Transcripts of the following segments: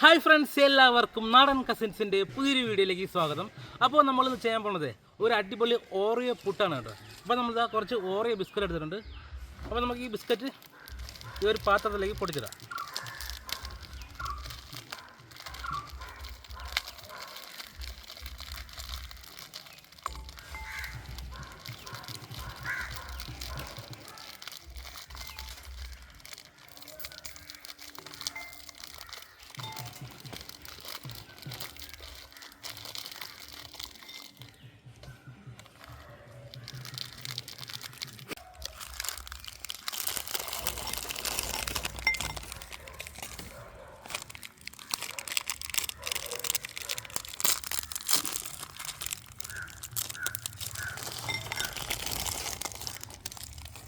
Hi friends എല്ലാവർക്കും നാടൻ കസിൻസിന്റെ പുതിയൊരു വീഡിയോയിലേക്ക് സ്വാഗതം. അപ്പോൾ നമ്മളിന്ന് ചെയ്യാൻ പോണത് ഒരു അടിപൊളി ഓറിയോ പുട്ടാണ് കേട്ടോ. അപ്പോൾ നമ്മളിതാ കുറച്ച് ഓറിയോ ബിസ്ക്കറ്റ് എടുത്തിട്ടുണ്ട്. അപ്പോൾ നമുക്ക് ഈ ബിസ്ക്കറ്റ് ഈ ഒരു പാത്രത്തിലേക്ക് പൊടിച്ചിടാം.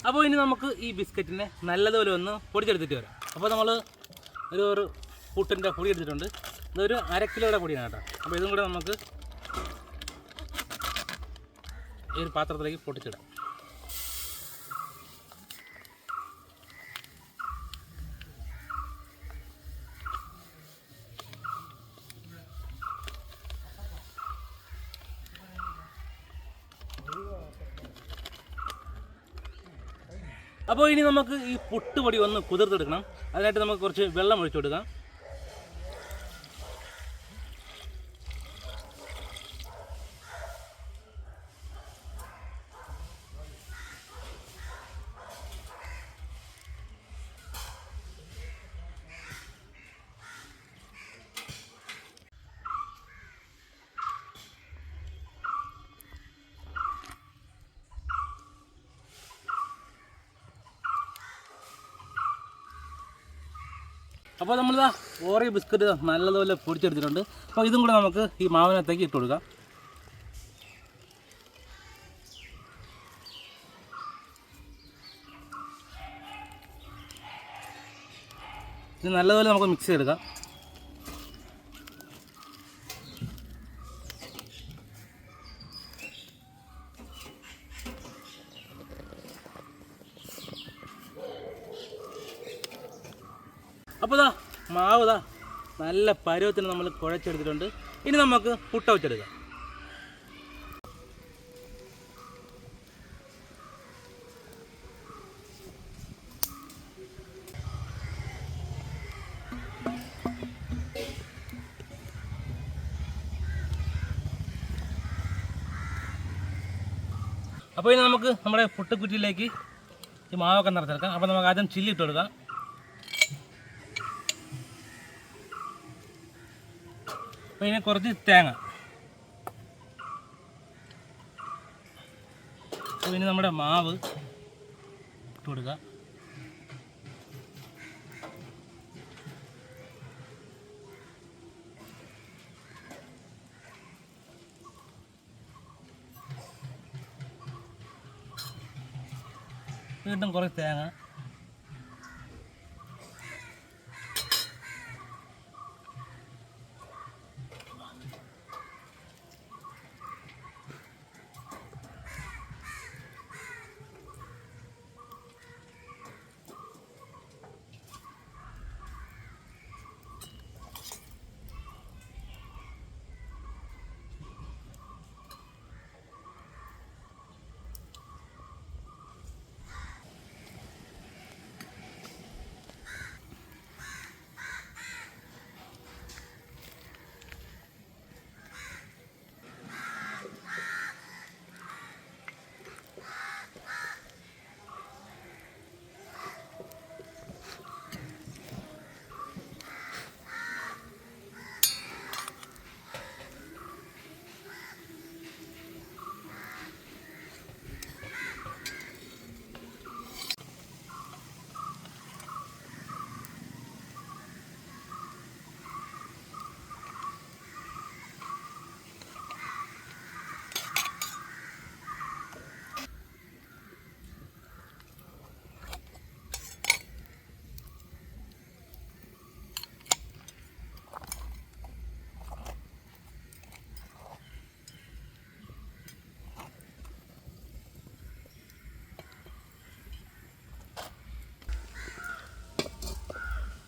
അപ്പോൾ ഇനി നമുക്ക് ഈ ബിസ്ക്കറ്റിനെ നല്ലതുപോലെ ഒന്ന് പൊടിച്ചെടുത്തിട്ട് വരാം. അപ്പോൾ നമ്മൾ ഒരു ഒരു പുട്ടിന്റെ പൊടി എടുത്തിട്ടുണ്ട്. ഇതൊരു അര കിലോയുടെ പൊടിയാണ് കേട്ടോ. അപ്പോൾ ഇതും കൂടെ നമുക്ക് ഈ ഒരു പാത്രത്തിലേക്ക് പൊട്ടിച്ചിടാം. അപ്പോൾ ഇനി നമുക്ക് ഈ പൊട്ടുപൊടി ഒന്ന് കുതിർത്തെടുക്കണം. അതിനായിട്ട് നമുക്ക് കുറച്ച് വെള്ളം ഒഴിച്ചു കൊടുക്കാം. അപ്പോൾ നമ്മളിതാ ഓറിയോ ബിസ്ക്കറ്റ് നല്ലതുപോലെ പൊടിച്ചെടുത്തിട്ടുണ്ട്. അപ്പോൾ ഇതും കൂടെ നമുക്ക് ഈ മാവിനകത്തേക്ക് ഇട്ട് കൊടുക്കാം. ഇത് നല്ലതുപോലെ നമുക്ക് മിക്സ് ചെയ്തെടുക്കാം. അപ്പോൾ ഇതാ മാവ് ഇതാ നല്ല പരുവത്തിന് നമ്മൾ കുഴച്ചെടുത്തിട്ടുണ്ട്. ഇനി നമുക്ക് പുട്ട വെച്ചെടുക്കാം അപ്പോൾ ഇനി നമുക്ക് നമ്മുടെ പുട്ടുക്കുറ്റിയിലേക്ക് ഈ മാവൊക്കെ നിറച്ചെടുക്കാം. അപ്പോൾ നമുക്ക് ആദ്യം ചില്ലി ഇട്ട് കൊടുക്കാം. അപ്പോൾ ഇതിന് കുറച്ച് തേങ്ങ. അപ്പോൾ ഇനി നമ്മുടെ മാവ് ഇട്ട് കൊടുക്കുക വീണ്ടും കുറച്ച് തേങ്ങ.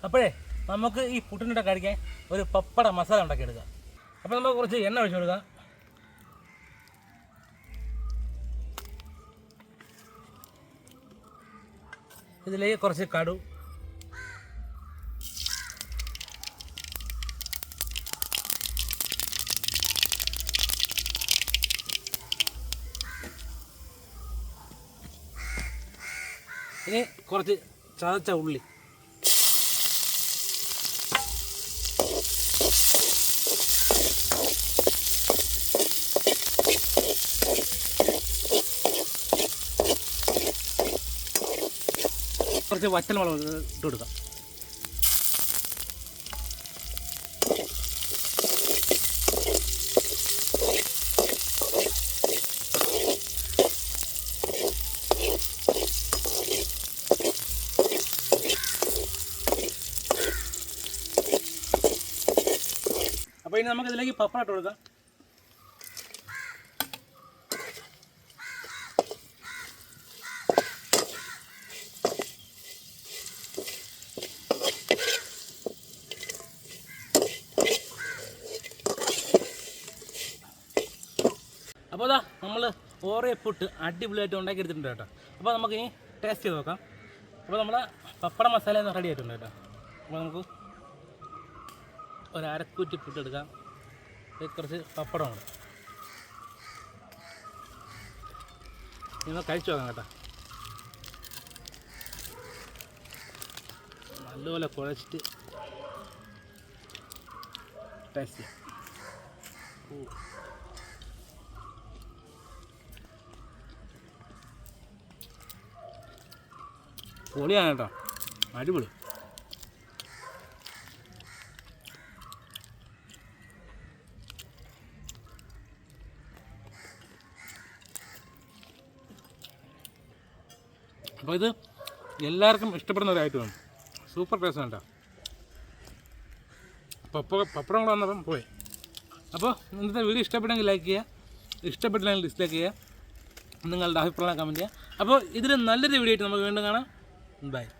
അപ്പോഴേ നമുക്ക് ഈ പുട്ടിനിട്ട് കഴിക്കാൻ ഒരു പപ്പട മസാല ഉണ്ടാക്കിയെടുക്കാം അപ്പോൾ നമുക്ക് കുറച്ച് എണ്ണ ഒഴിച്ചു കൊടുക്കാം. ഇതിലേക്ക് കുറച്ച് കടു. ഇനി കുറച്ച് ചതച്ച ഉള്ളി. കുറച്ച് വറ്റൽ വളം ഇട്ട് കൊടുക്കാം. അപ്പോൾ ഇനി നമുക്ക് ഇതിലേക്ക് പപ്പടം ഇട്ട് കൊടുക്കാം. അപ്പോൾ അതാ നമ്മൾ ഓറേ പുട്ട് അടിപൊളിയായിട്ട് ഉണ്ടാക്കി എടുത്തിട്ടുണ്ട് കേട്ടോ. അപ്പോൾ നമുക്ക് ഇനി ടേസ്റ്റ് ചെയ്ത് നോക്കാം. അപ്പോൾ നമ്മൾ പപ്പട മസാല റെഡി ആയിട്ടുണ്ട് കേട്ടോ. അപ്പോൾ നമുക്ക് ഒരു അരക്കുറ്റി പുട്ട് എടുക്കാം. കുറച്ച് പപ്പടമുണ്ട് നിങ്ങൾ കഴിച്ചു നോക്കാം കേട്ടോ. നല്ലപോലെ കുഴച്ചിട്ട് ടേസ്റ്റ് ചെയ്യാം. പൊളിയാണ് കേട്ടോ അടിപൊളി. അപ്പോൾ ഇത് എല്ലാവർക്കും ഇഷ്ടപ്പെടുന്ന ഒരു ഐറ്റമാണ് സൂപ്പർ ടേസ്റ്റ് കേട്ടോ. പപ്പ പപ്പടം കൂടെ വന്നപ്പം പോയി. അപ്പോൾ ഇന്നത്തെ വീഡിയോ ഇഷ്ടപ്പെട്ടെങ്കിൽ ലൈക്ക് ചെയ്യുക. ഇഷ്ടപ്പെട്ടില്ലെങ്കിൽ ഡിസ്ലൈക്ക് ചെയ്യുക. നിങ്ങളുടെ അഭിപ്രായം കമന്റ് ചെയ്യുക. അപ്പോൾ ഇതിൽ നല്ലൊരു വീഡിയോ ആയിട്ട് നമുക്ക് വീണ്ടും കാണാം. Bye.